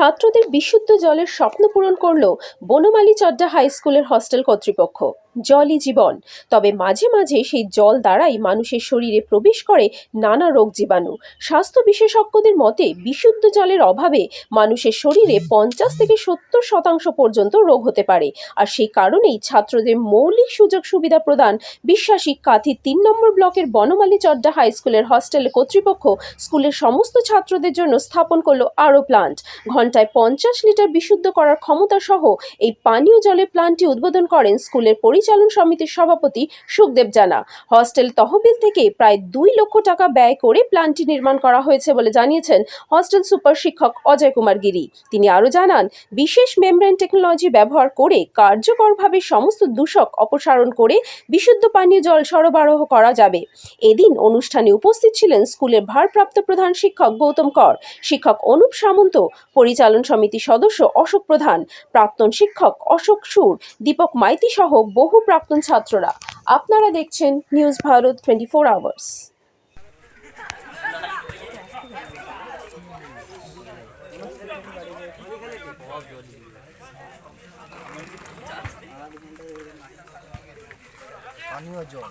ছাত্রদের বিশুদ্ধ জলের স্বপ্ন পূরণ করল বনমালী চড্ডা হাই স্কুলের হস্টেল কর্তৃপক্ষ। জলই জীবন। তবে মাঝে মাঝে সেই জল দ্বারাই মানুষের শরীরে প্রবেশ করে নানা রোগ জীবাণু। স্বাস্থ্য বিশেষজ্ঞদের মতে, বিশুদ্ধ জলের অভাবে মানুষের শরীরে পঞ্চাশ থেকে সত্তর শতাংশ পর্যন্ত রোগ হতে পারে। আর সেই কারণেই ছাত্রদের মৌলিক সুযোগ সুবিধা প্রদান বিশ্বাসী কাথি তিন নম্বর ব্লকের বনমালী চড্ডা হাই স্কুলের হস্টেল কর্তৃপক্ষ স্কুলের সমস্ত ছাত্রদের জন্য স্থাপন করল আরও প্লান্ট। ঘন্টায় পঞ্চাশ লিটার বিশুদ্ধ করার ক্ষমতা সহ এই পানীয় জলের প্লান্টটি উদ্বোধন করেন স্কুলের পরিচালন সমিতির সভাপতি সুখদেব জানা। হস্টেল তহবিল থেকে প্রায় দুই লক্ষ টাকা ব্যয় করে প্লান্টটি নির্মাণ করা হয়েছে বলে জানিয়েছেন হস্টেল সুপার শিক্ষক অজয় কুমার গিরি। তিনি আরও জানান, বিশেষ মেমব্রেন টেকনোলজি ব্যবহার করে কার্যকরভাবে সমস্ত দূষক অপসারণ করে বিশুদ্ধ পানীয় জল সরবরাহ করা যাবে। এদিন অনুষ্ঠানে উপস্থিত ছিলেন স্কুলের ভারপ্রাপ্ত প্রধান শিক্ষক গৌতম কর, শিক্ষক অনুপ সামন্ত, পরিচালন সমিতির সদস্য অশোক প্রধান, প্রাক্তন শিক্ষক অশোক সুর, দীপক মাইতি সহ বহু প্রাক্তন ছাত্ররা। আপনারা দেখছেন news Bharat twenty four hours জল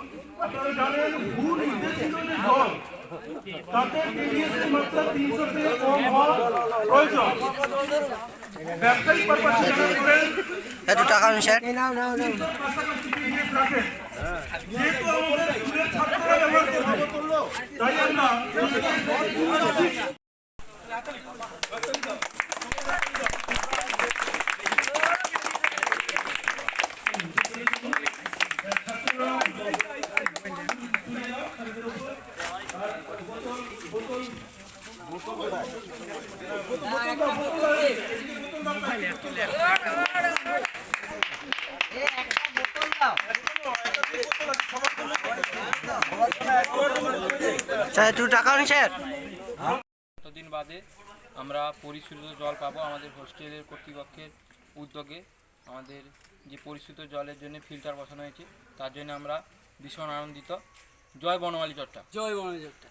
আপনারা জানেন ভূ নির্দেশিত যে জল তাতে টিডিএসের মাত্রা তিনশো থেকে কম হওয়া প্রয়োজন। ব্যবসায়িক পারপাসে যারা করেন একটু টাকা আনুন স্যার। তিনশোর কাছাকাছি যেহেতু আমাদের স্কুলের ছাত্ররা ব্যবহার করবে তাই আমরা স্যার টাকা আনুন স্যার। কতদিন বাদে আমরা পরিশোধিত জল পাবো আমাদের হোস্টেলের কর্তৃপক্ষের উদ্যোগে। আমাদের যে পরিশুদ্ধ জলের জন্য ফিল্টার বসানো হয়েছে তার জন্য আমরা ভীষণ আনন্দিত। জয় বনমালী চট্টা জয় বনযোগটা